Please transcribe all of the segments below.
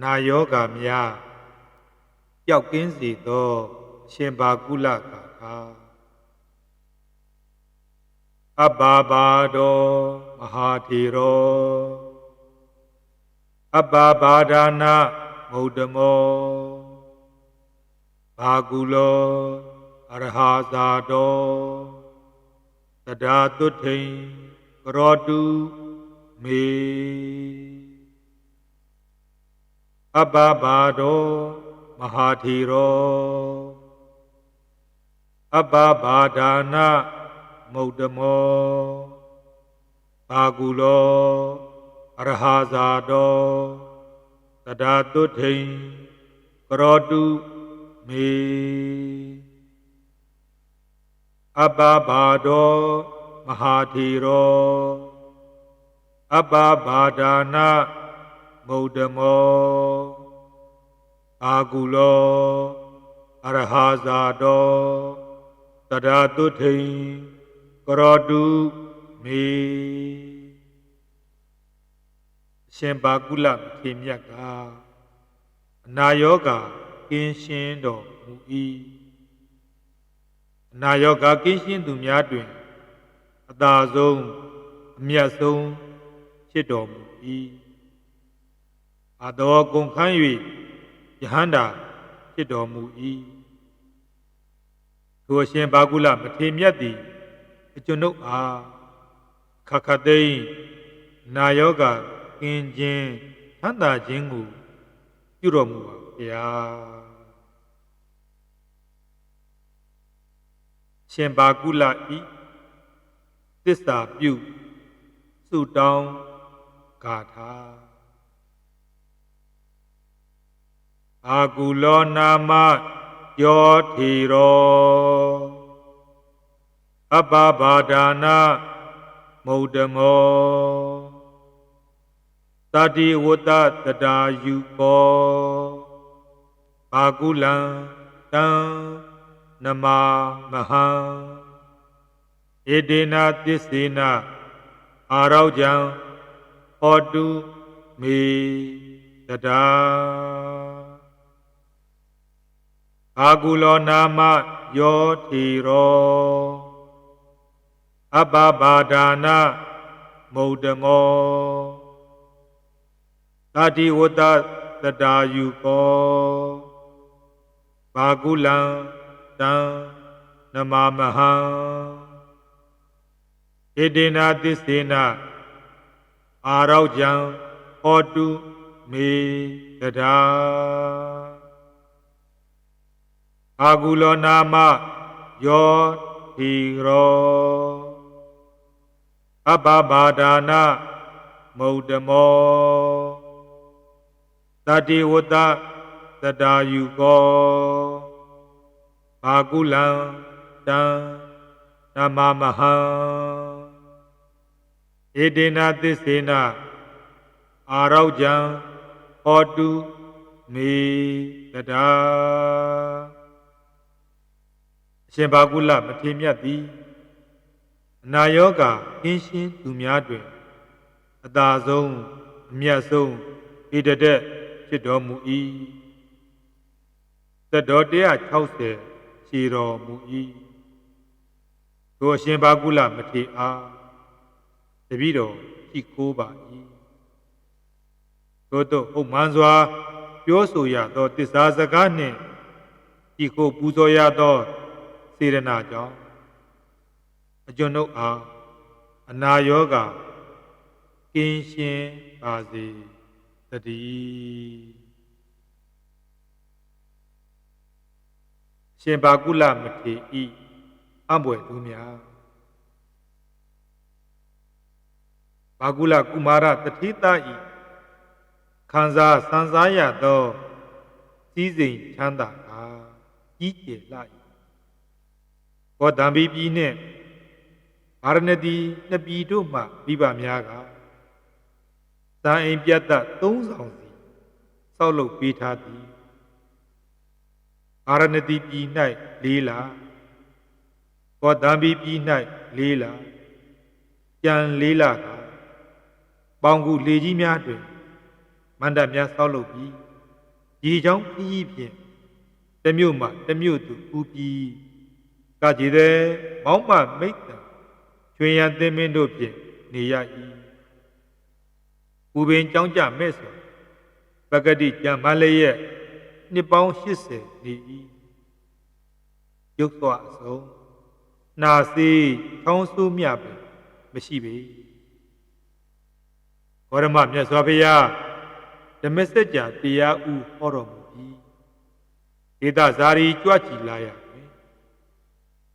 နာယောဂများပျောက်ကင်းစေသောအရှင်ဘာကုလကာခာအဘဘာဘာတောမဟာထေရောအဘဘာဘာဒာနာမௌဒမောဘာကုလောအရဟာဇာတောတဒါတုထိန်ကရောတုမေ အဘဘာတောမဟာထေရောအဘဘာဒာနာမௌဒမောဘာကုလောအရဟာဇာတောတဒါတုထိန်ကရောတုမေအဘဘာတောမဟာထေရောအဘဘာဒာနာ မௌဒမောအာကုလောအရဟာဇာတောတဒါတုထိန်ကရောတုမေအရှင်ဘာကုလထေမြတ်ကအနာယောဂကင်းရှင်းတော်မူ၏အနာယောဂကင်းရှင်းသူများတွင်အသာဆုံးအမြတ်ဆုံးဖြစ်တော်မူ၏ အတော်ကုန်ခန်း၍ယဟန္တာဖြစ်တော်မူ၏ထိုအရှင်ဘာကုလမထေမြတ်သည်အကျွန်ုပ်အားခခသိန်းနာယောဂကင်းခြင်းသန္တာခြင်းကိုပြုတော်မူပါဗျာရှင်ဘာကုလဤသစ္စာပြုစုတောင်းဂါထာ အာကုလောနာမယောထီရောအပ္ပဘာဒာနာမௌဒမောတတိဝတ္တတတာယူကောဘာကုလံတံနမမဟံဧဒေနာသစ္စေနအာရောကြံဟောတုမေတတာ အာကုလောနာမယောတိရောအပ္ပဘာဒာနာမௌဒမောတတိဝတ္တတတာယူကောဘာကုလံတံနမမဟံဣတိနာသစ္စေနအာရောကြံဟောတုမေတတာ အာကုလောနာမယောတိရောအပ္ပဘာဒာနာမௌဒမောတတိဝတ္တတတာယူကောဘာကုလံတံနမမဟံဧတေနသစ္စေနအာရောကြံဟောတုမေတတာအ ရှင်ဘာကုလမထေမြတ်သည်အနာယောဂကင်းရှင်းသူများတွင်အသာဆုံးအမြတ်ဆုံးဣတတက်ဖြစ်တော်မူ၏သက်တော်160ရှည်တော်မူ၏ထိုအရှင်ဘာကုလမထေအားတပည့်တော်ရှိခိုးပါ၏သို့သောဥမှန်စွာ ပြောဆိုရသောတစ္ဆာစကားနှင့်ရှိခိုးပူဇော်ရသော စေရနာကြောင့်အကျွန်ုပ်အားအနာယောဂကင်းရှင်းပါစေတည်းရှင်ဘာကုလမထေဤအံ့ဘွယ်သူများဘာကုလကုမာရတတိတဤခံစားစံစားရသောစည်းစိမ်ချမ်းသာကကြီးကျယ်လာ၏ ဘောဓံဘီပြည်နှင့်ဗာရဏသီနှစ်ပြည်တို့မှမိဘများကတန်အိမ်ပြတ်သက်၃ဆောင်စီဆောက်လုပ်ပေးထားသည်အာရဏတိပြည်၌၄လကောတံဘီပြည်၌၄လကြံ၄လကပေါင်ကူလေကြီးများတွင်မန္တများဆောက်လုပ်ပြီးရေချောင်းခရီးဖြင့်တစ်မြို့မှတစ်မြို့သို့ကူးပြီး ကကြည်တဲ့မောင်းမမိတ်တံချွေရန်သင်းမင်းတို့ဖြင့်နေရ၏ပူပင်ကြောင်းကြမဲ့ဆိုပကတိကြံမလည်းရဲ့နှစ်ပေါင်း80နေ၏ရုပ်သွားအစုံနာစီချောင်းဆူးမြပဲမရှိပေဘောရမမြတ်စွာဘုရားဓမ္မစကြာတရားဥဟောတော်မူပြီးဒေသဇာရီကြွချီလာရ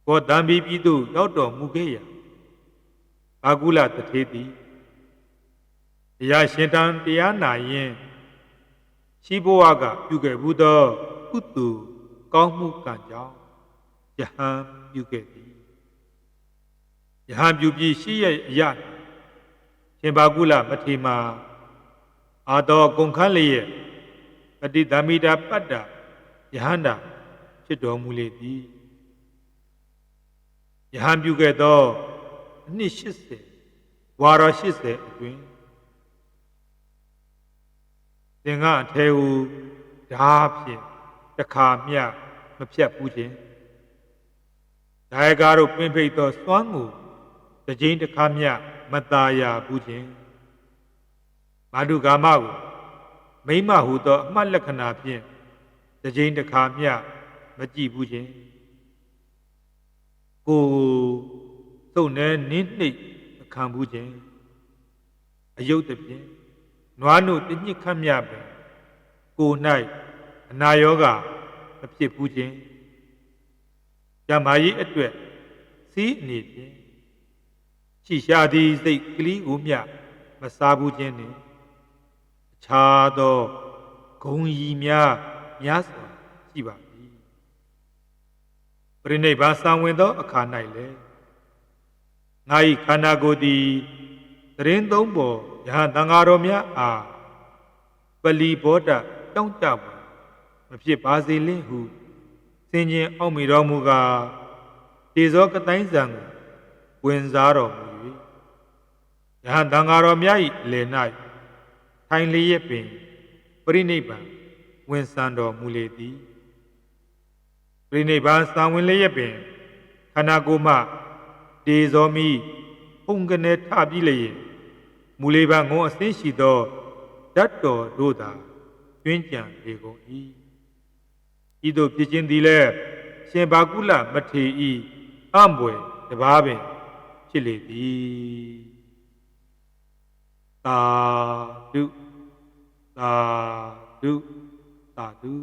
မယ်ကိုတံပီပြည်သို့ရောက်တော်မူခဲ့ရာဘာကုလတထေသည်တရားရှင်တန်တရားနာရင်ရှိဘဝကပြုခဲ့ဘူးသောကုသိုလ်ကောင်းမှုကံကြောင့်ယဟန်ပြုခဲ့သည်ယဟန်ပြုပြီးရှိရဲ့အရာရှင်ဘာကုလမထေမာအာတော်ကုန်ခန်းလျက်ပတိသမိတာပတ္တယဟန္တာဖြစ်တော်မူလေသည် ယဟန်ပြုခဲ့သောအနှစ်80ဝါတော်80အတွင်းသင်္ကအထဲဟုဓာဖြင့်တခါမျှမဖြတ်ဘူးခြင်းဒါယကာတို့ပင်ဖိတ်သောစွမ်းမှုတစ်ကြိမ်တစ်ခါမျှမตาရဘူးခြင်းမာတုကာမကိုမိမဟုသောအမှတ်လက္ခဏာဖြင့်တစ်ကြိမ်တစ်ခါမျှမကြည့်ဘူးခြင်း ကိုသုတ်နေနင်းနှိပ်မခံဘူးခြင်းအယုတ်တဖြင့်နွားနို့တညစ်ခတ်မြပင်ကို၌အနာယောဂမဖြစ်ဘူးခြင်းဇမာယီအတွက်စီးအနေဖြင့်ရှိရှာသည်စိတ်ကလေးကိုမျှမစားဘူးခြင်းနှင့်အခြားသောဂုံရီများများစွာရှိပါသည် ပရိနိဗ္ဗာန်ဆံဝင်သောအခါ၌လည်းငါ၏ခန္ဓာကိုယ်သည်တရင်သုံးပေါ်ယဟန်တန်ဃာတော်များအားပလီဘောဓတောင်းကြပါမဖြစ်ပါစေလင့်ဟုစင်ကျင်အောက်မိတော်မူကားတေဇောကတိုင်းဆံကိုဝင်စားတော်မူ၍ယဟန်တန်ဃာတော်များ၏လယ်၌ထိုင်လျက်ပင်ပရိနိဗ္ဗာန်ဝင်ဆံတော်မူလေသည် ပရိနိဗ္ဗာန်ဆံဝင်လျက်ပင်ခန္ဓာကိုယ်မှတေဇောမိပုံကနေထပြီးလျက်မူလေးပါငုံအစင်းရှိသောဓာတ်တော်တို့သာတွင်းကြံလေကုန်၏ဤသို့ဖြစ်ခြင်းသည်လည်းရှင်ဘာကုလမထေဤအံ့ဘွယ်တပါးပင်ဖြစ်လေသည်သာဓုသာဓုသာဓု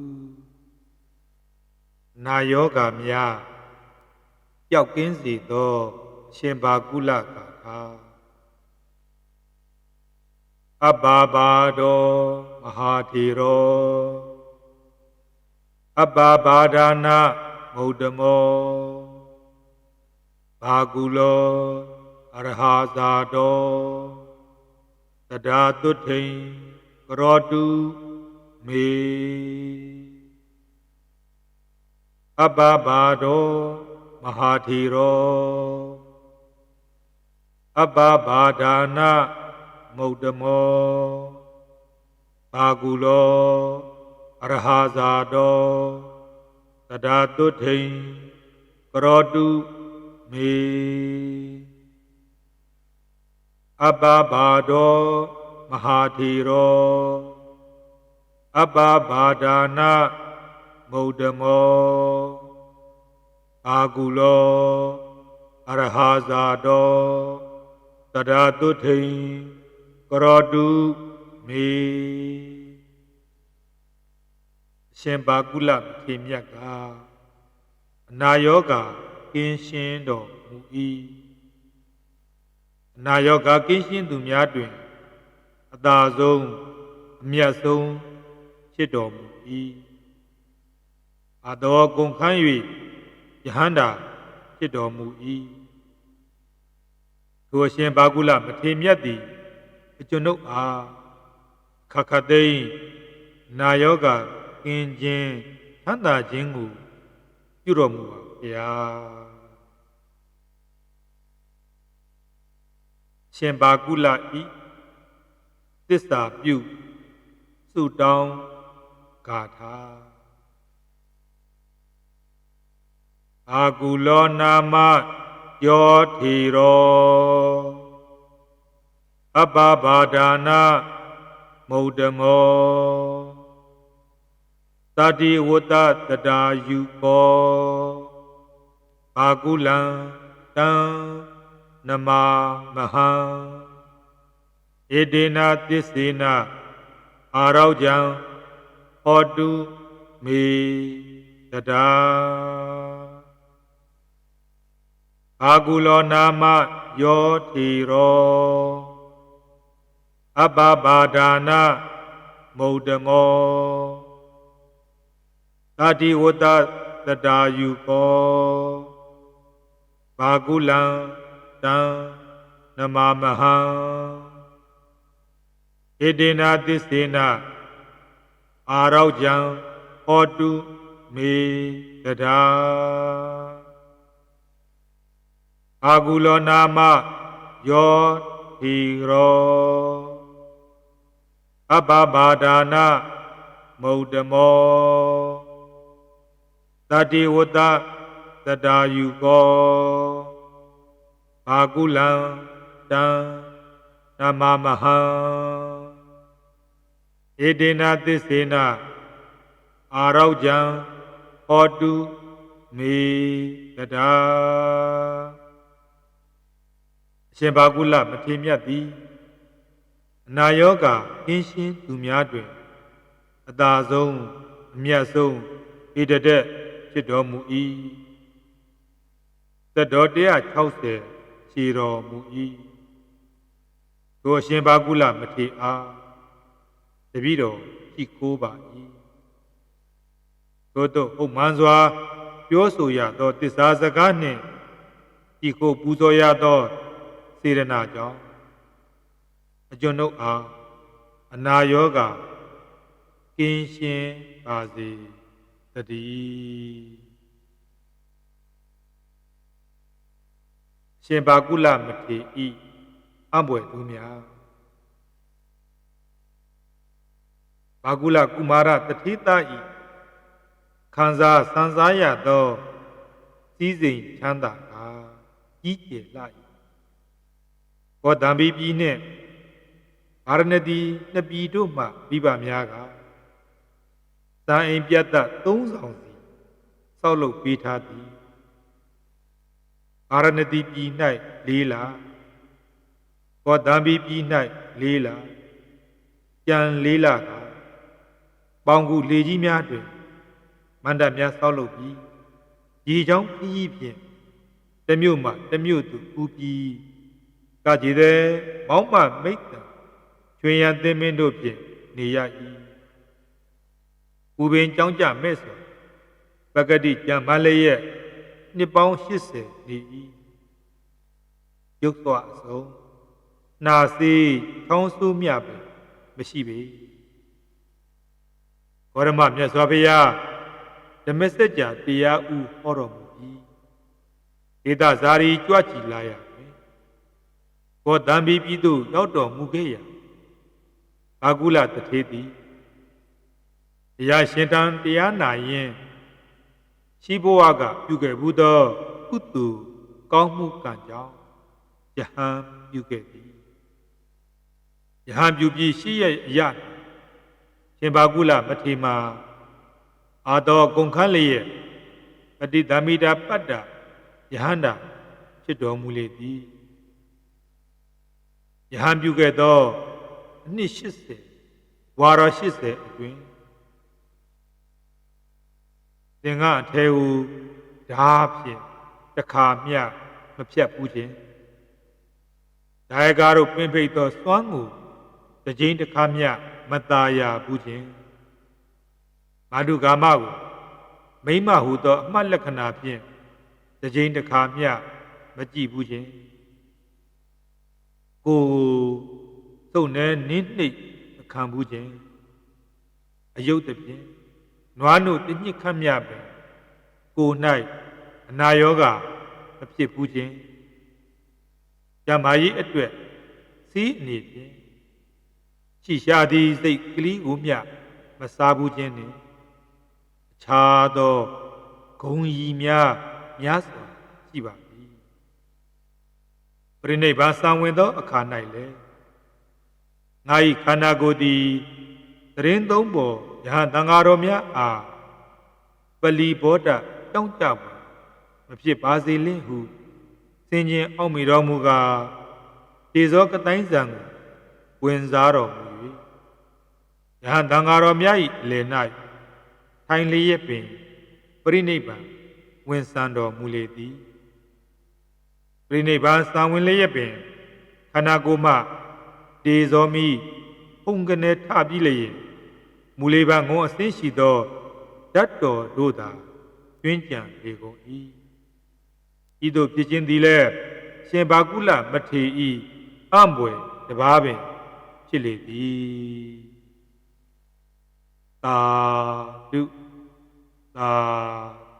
နာယောဂများပျောက်ကင်းစေသော ရှင်ဘာကုလကာခာအဘဘာတောမဟာထေရောအဘဘာဒါနာမௌဒမောဘာကုလောအရဟာဇာတောတဒါတုထိန်ကရောတုမေ အဘဘာတောမဟာထေရောအဘဘာဒါနာမௌဒမောဘာကုလောအရဟာဇာတောတဒါတုထိန်ကရောတုမေအဘဘာဒောမဟာထေရောအဘဘာဒါနာ မௌဒမောဘာကုလောအရဟာဇာတောတဒါတုထိန်ကရောတုမေရှင်ဘာကုလထေမြတ်ကအနာယောဂကင်းရှင်းတော်မူ၏အနာယောဂကင်းရှင်းသူများတွင်အသာဆုံးအမြတ်ဆုံးဖြစ်တော်မူ၏ အတော်ကုန်ခန်း၍ယဟန္တာဖြစ်တော်မူ၏ထိုအရှင်ဘာကုလမထေမြတ်သည်အကျွန်ုပ်အားခခသိန်းနာယောဂကင်းခြင်းသန္တာခြင်းကိုပြုတော်မူပါဗျာရှင်ဘာကုလဤသစ္စာပြုဆုတောင်းဂါထာ အာကုလောနာမယောထီရောအပ္ပဘာဒာနာမௌဒမောတတိဝတ္တတတာယူကောအာကုလံတံနမမဟံဧတေနာသစ္စေနအာရောကြံဟောတုမေတတာ အာကုလောနာမယောထီရောအပ္ပဘာဒာနာမௌဒမောတာတိဝတ္တတတာယူကောဘာကုလံတံနမမဟံဣတိနာသစ္စေနအာရောကြံဟောတုမေတတာ အာကုလောနာမယောဟီရောအပ္ပဘာဒာနာမௌဒမောတတိဝတ္တတတာယူကောဘာကုလံတံနမမဟံဧတေနာသစ္စေနအာရောကြံဟောတုမေတတာအ ရှင်ဘာကုလမထေမြတ်သည်အနာယောဂကင်းရှင်းသူများတွင်အသာဆုံးအမြတ်ဆုံးဣတတက်ဖြစ်တော်မူ၏သက်တော်160ရှည်တော်မူ၏ထိုအရှင်ဘာကုလမထေအားတပည့်တော်ရှိခိုးပါ၏သို့သောဥမှန်စွာ ပြောဆိုရသောတစ္ဆာစကားနှင့်ဤကိုပူဇော်ရသော စေရနာကြောင့်အကျွန်ုပ်အားအနာယောဂကင်းရှင်းပါစေတည်းရှင်ဘာကုလမထေဤအံ့ဘွယ်သူများဘာကုလကုမာရတတိတဤခံစားစံစားရသောစည်းစိမ်ချမ်းသာကကြီးကျယ်လာ၏ ဘောဓံဘီပြည်နှင့်ဗာရဏသီနှစ်ပြည်တို့မှမိဘများကသံအိမ်ပြတ်သက်၃ဆောင်စီဆောက်လုပ်ပေးထားသည်အာရဏတိပြည်၌၄လဘောဓံဘီပြည်၌၄လပြန်၄လကပေါင်ကူလေကြီးများတွင်မန္တများဆောက်လုပ်ပြီးရေချောင်းခီးဖြင့်တမြို့မှတမြို့သို့ဦးပြီး ကကြည်တဲ့မောင်းမမိတ်တံချွေရန်သင်းမင်းတို့ဖြင့်နေရ၏ပူပင်ကြောင်းကြမဲ့ဆိုပကတိကြံမလည်းရဲ့နှစ်ပေါင်း80နေ၏ရုပ်သွားအစုံနာစီထောင်းဆူးမြပဲမရှိပေဘောရမမြတ်စွာဘုရားဓမ္မစကြာတရားဥဟောတော်မူ၏ဒေသဇာရီကြွချီလာရ မယ်ဘောတံဘီပြည်သို့ရောက်တော်မူခဲ့ရာအာကုလတထေသည်တရားရှင်တန်တရားနာရင်ရှိဘဝကပြုခဲ့ဘူးသောကုသိုလ်ကောင်းမှုကံကြောင့်ယဟန်ပြုခဲ့သည်ယဟန်ပြုပြီးရှိရဲ့အရာရှင်ဘာကုလမထေမာအာတော်ကုန်ခန်းလျက်ပတိသမိတာပတ္တယဟန္တာဖြစ်တော်မူလေသည် ယဟန်ပြုခဲ့သောအနှစ်80ဝါရ80အတွင်းသင်္ကအထဲဟုဓာဖြင့်တခါမျှမဖြတ်ဘူးခြင်းဒါယကာတို့ပင်ဖိတ်သောစွမ်းကိုတစ်ကြိမ်တစ်ခါမျှမตาရဘူးခြင်းမာတုကာမကိုမိမဟုသောအမှတ်လက္ခဏာဖြင့်တစ်ကြိမ်တစ်ခါမျှမကြည့်ဘူးခြင်း ကိုသုတ်နေနင်းနှိပ်ခံဘူးခြင်းအယုတ်တဖြင့်နွားနို့တညစ်ခတ်မြပင်ကို၌အနာယောဂမဖြစ်ဘူးခြင်းဓမ္မကြီးအတွက်စီးအနေဖြင့်ရှိရှာသည်စိတ်ကလေးကိုမျှမစားဘူးခြင်းနှင့်အခြားသောဂုံရီများများစွာရှိပါသည် ပရိနိဗ္ဗာန်စံဝင်သောအခါ၌လည်းငါ၏ခန္ဓာကိုယ်သည်သရင်သုံးပေါ်ယဟန်တန်ဃာတော်များအားပလီဘောဓတောင်းကြပါမဖြစ်ပါစေလင့်ဟုစင်ကျင်အောက်မိတော်မူကားတေဇောကတိုင်းဆံကိုဝင်စားတော်မူ၍ယဟန်တန်ဃာတော်များ၏အလယ်၌ထိုင်လျက်ပင်ပရိနိဗ္ဗာန်ဝင်ဆံတော်မူလေသည် ပရိနိဗ္ဗာန်စံဝင်လျက်ပင်ခန္ဓာကိုယ်မှတေဇောမိပုံကနေထပြီးလျင်မူလေပံငုံအစင်းရှိသောဓာတ်တော်တို့သာကျွင်းကြံလေကုန်၏ဤသို့ဖြစ်ခြင်းသည်လည်းရှင်ဘာကုလမထေဤအံ့ဘွယ်တပါးပင်ဖြစ်လေသည်သာဓုသာ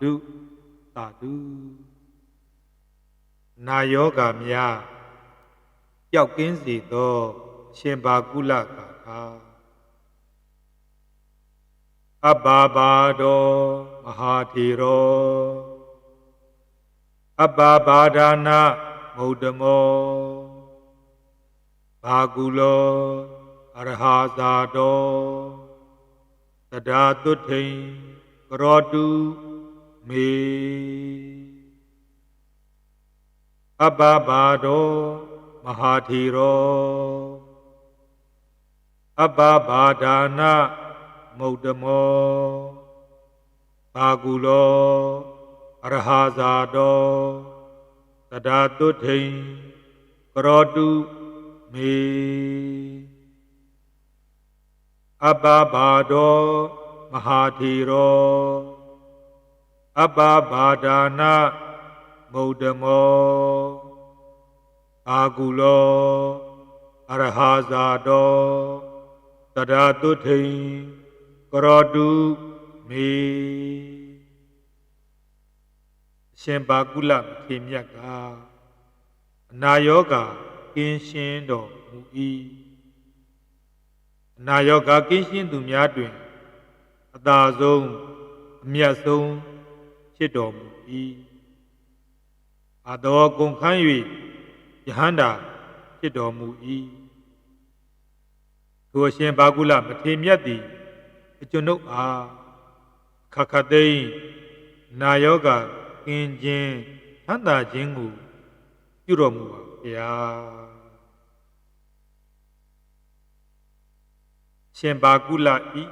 ဓုသာဓု နာယောဂများပျောက်ကင်းစေသော ရှင်ဘာကုလကာခာအဘဘာတောမဟာထေရောအဘဘာဒနာမௌဒမောဘာကုလောအရဟာဇာတောတဒါတုထိန်ကရောတုမေ အဘဘာတောမဟာထေရောအဘဘာဒနာမௌဒမောဘာကုလောအရဟာဇာတောတဒါတုထိန်ကရောတုမေအဘဘာဒောမဟာထေရောအဘဘာဒာနာ မௌဒမောအာကုလောအရဟာဇာတောတဒါတုထိန်ကရောတုမေအရှင်ဘာကုလခေမြတ်ကအနာယောဂကင်းရှင်းတော်မူ၏အနာယောဂကင်းရှင်းသူများတွင်အသာဆုံးအမြတ်ဆုံးဖြစ်တော်မူ၏ အတော်ကုန်ခန်း၍ယဟန္တာဖြစ်တော်မူ၏ထိုအရှင်ဘာကုလမထေမြတ်သည်အကျွန်ုပ်အားခခသိမ့်နာယောဂကင်းခြင်းသန္တာခြင်းကိုပြုတော်မူပါဗျာရှင်ဘာကုလဤ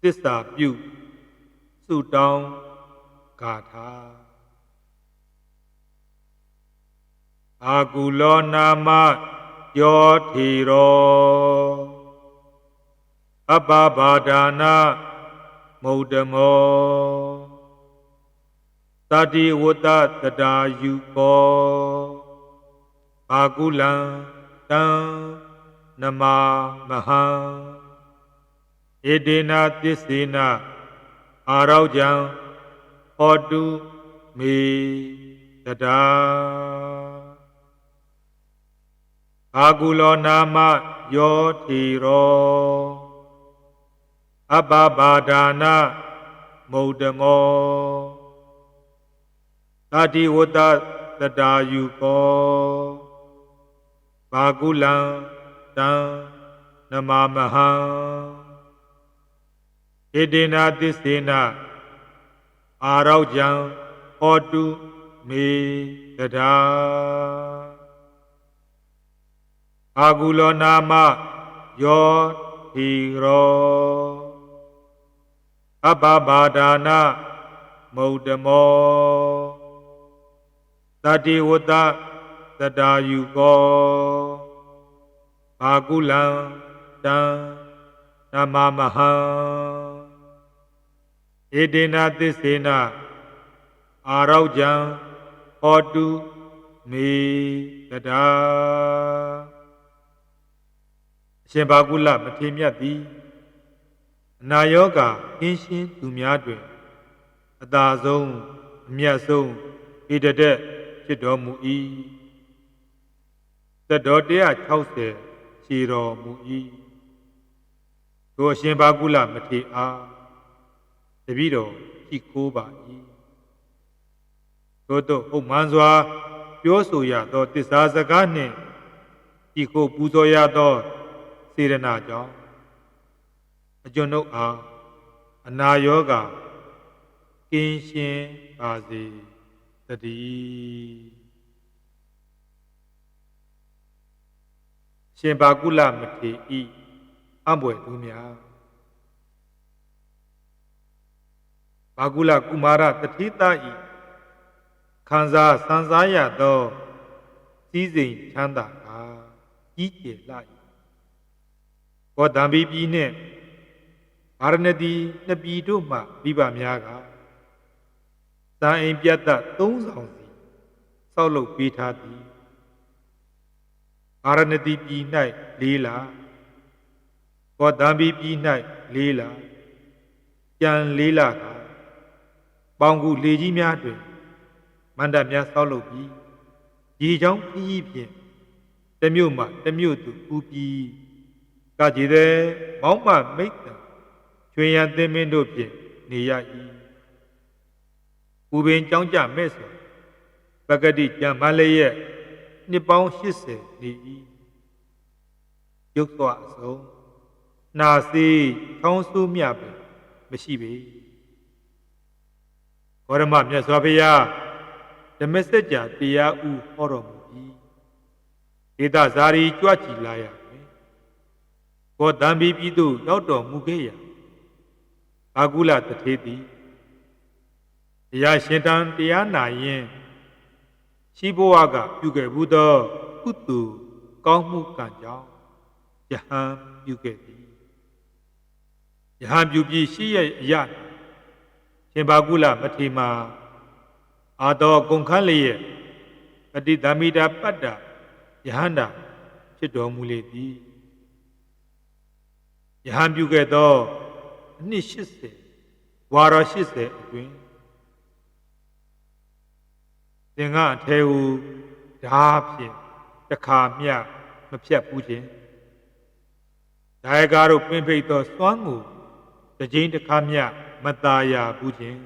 သစ္စာပြုစုတောင်းဂါထာ အာကုလောနာမယောထီရောအပ္ပဘာဒာနာမௌဒမောတတိဝတ္တတတာယူကောဘာကုလံတံနမမဟံဧဒေနာသစ္စေနအာရောကြံဟောတုမေတတာ အာကုလောနာမယောထီရောအပ္ပဘာဒာနာမௌဒမောတာတိဝတ္တတတာယူကောဘာကုလံတံနမမဟံဣတိနာသစ္စေနအာရောကြံဟောတုမေတတာ အာကုလောနာမယောဟီရောအပ္ပဘာဒာနာမௌဒမောတတိဝတ္တတတာယူကောဘာကုလံတံနမမဟံဧတေနသစ္စေနအာရောကြံဟောတုမေတတာအ ရှင်ဘာကုလမထေမြတ်သည်အနာယောဂကင်းရှင်းသူများတွင်အသာဆုံးအမြတ်ဆုံးဣတတက်ဖြစ်တော်မူ၏သက်တော်160ခြေတော်မူ၏ထိုအရှင်ဘာကုလမထေအားတပည့်တော်ရှိခိုးပါ၏သို့တော့ဥမှန်စွာ ပြောဆိုရသောတစ္ဆာစကားနှင့်ဤကိုပူဇော်ရသော စေရနာကြောင့်အကျွန်ုပ်အားအနာရောဂါကင်းရှင်းပါစေတည်းရှင်ဘာကုလမထေဤအံ့ဘွယ်သူများဘာကုလကုမာရတတိတဤခံစားစံစားရသောစည်းစိမ်ချမ်းသာကာကြီးကျယ်လာ၏ဘော ဓံဘီပြည်နှင့်ဗာရဏသီနှစ်ပြည်တို့မှမိဘများကသံအိမ်ပြတ်တသုံးဆောင်စီဆောက်လုပ်ပေးထားသည်ဗာရဏသီပြည်၌လေးလာဘောဓံဘီပြည်၌လေးလာကြံလေးလာကပေါင်ကူလေကြီးများတွင်မန္တများဆောက်လုပ်ပြီးရေချောင်းခီးဖြင့်တမြို့မှတမြို့သို့ဦးပြီး ကကြည်တဲ့မောင်းမမိတ်တံချွေရန်သင်းမင်းတို့ဖြင့်နေရ၏ပူပင်ကြောင်းကြမဲ့ဆိုပကတိကြံမလည်းရဲ့နှစ်ပေါင်း80နေ၏ရုပ်သွားအစုံနာစီထောင်းဆူးမြပဲမရှိပေဘောရမမြတ်စွာဘုရားဓမ္မစကြာတရားဥဟောတော်မူ၏ဒေသဇာရီကြွချီလာရ မယ်ဘောတံဘီပြည်သို့ရောက်တော်မူခဲ့ရာအာကုလတထေသည်တရားရှင်တန်တရားနာရင်ရှိဘဝကပြုခဲ့ဘူးသောကုသိုလ်ကောင်းမှုကံကြောင့်ယဟန်ပြုခဲ့သည်ယဟန်ပြုပြီးရှိရဲ့အရာရှင်ဘာကုလမထေမာအာတော်ကုန်ခန်းလျက်ပတိသမိတာပတ္တယဟန္တာဖြစ်တော်မူလေသည် ယဟန်ပြုခဲ့သောအနှစ်80ဝါရ80အတွင်းသင်္ကအထဲဟုဓာဖြင့်တခါမျှမဖြတ်ဘူးခြင်းဒါယကာတို့ပင်ဖိတ်သောစွမ်းကိုတစ်ကြိမ်တစ်ခါမျှမตาရဘူးခြင်း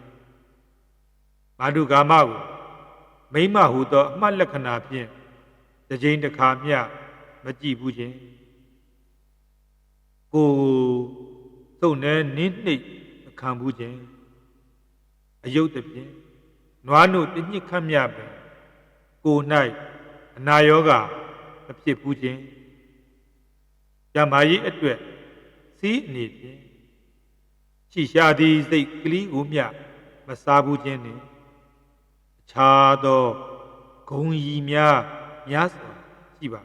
မာတုကာမကိုမိမဟုသောအမှတ်လက္ခဏာဖြင့်တစ်ကြိမ်တစ်ခါမျှမကြည့်ဘူးခြင်း ကိုသုတ်နေနင်းနှိပ်မခံဘူးခြင်းအယုတ်တဖြင့်နွားနို့တညစ်ခတ်မြပင်ကို၌အနာယောဂမဖြစ်ဘူးခြင်းဇမားကြီးအတွက်စီးအနေဖြင့်ရှိရှာသည်စိတ်ကလေးကိုမျှမစားဘူးခြင်းနှင့်အခြားသောဂုံရီများများစွာရှိပါ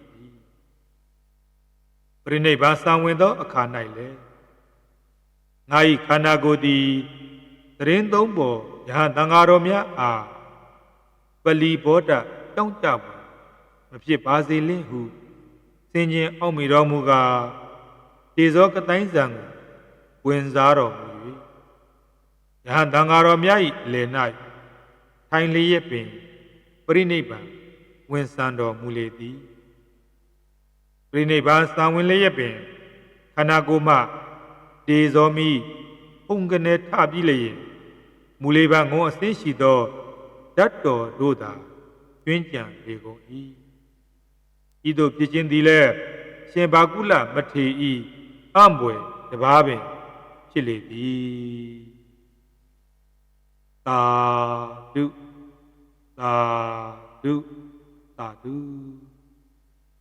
သည်ပြိဋိဘံသံဝင်သောအခါ၌လည်းငါ၏ခန္ဓာကိုယ်သည်တရင်သုံးပေါ်ယဟန်တန်ဃာတော်များအားပလီဘောဓတောင်းကြပါမဖြစ်ပါစေလင့်ဟုစင်ကျင်အောက်မိတော်မူကားတေဇောကတိုင်းဆံကိုဝင်စားတော်မူ၍ယဟန်တန်ဃာတော်များ၏လေ၌ထိုင်လျက်ပင်ပရိနိဗ္ဗာန်ဝင်ဆံတော်မူလေသည် ပရိနိဗ္ဗာန်စံဝင်လျက်ပင်ခန္ဓာကိုယ်မှတေဇောမိဖုန်ကနေထပြီးလျင်မူလေးပန်းငုံအစင်းရှိသောဓာတ်တော်တို့သာကျွင်းကြံလေကုန်၏ဤသို့ဖြစ်ခြင်းသည်လည်းရှင်ဘာကုလမထေဤအံ့ဘွယ်တပါးပင်ဖြစ်လေသည်သာဓုသာဓုသာဓု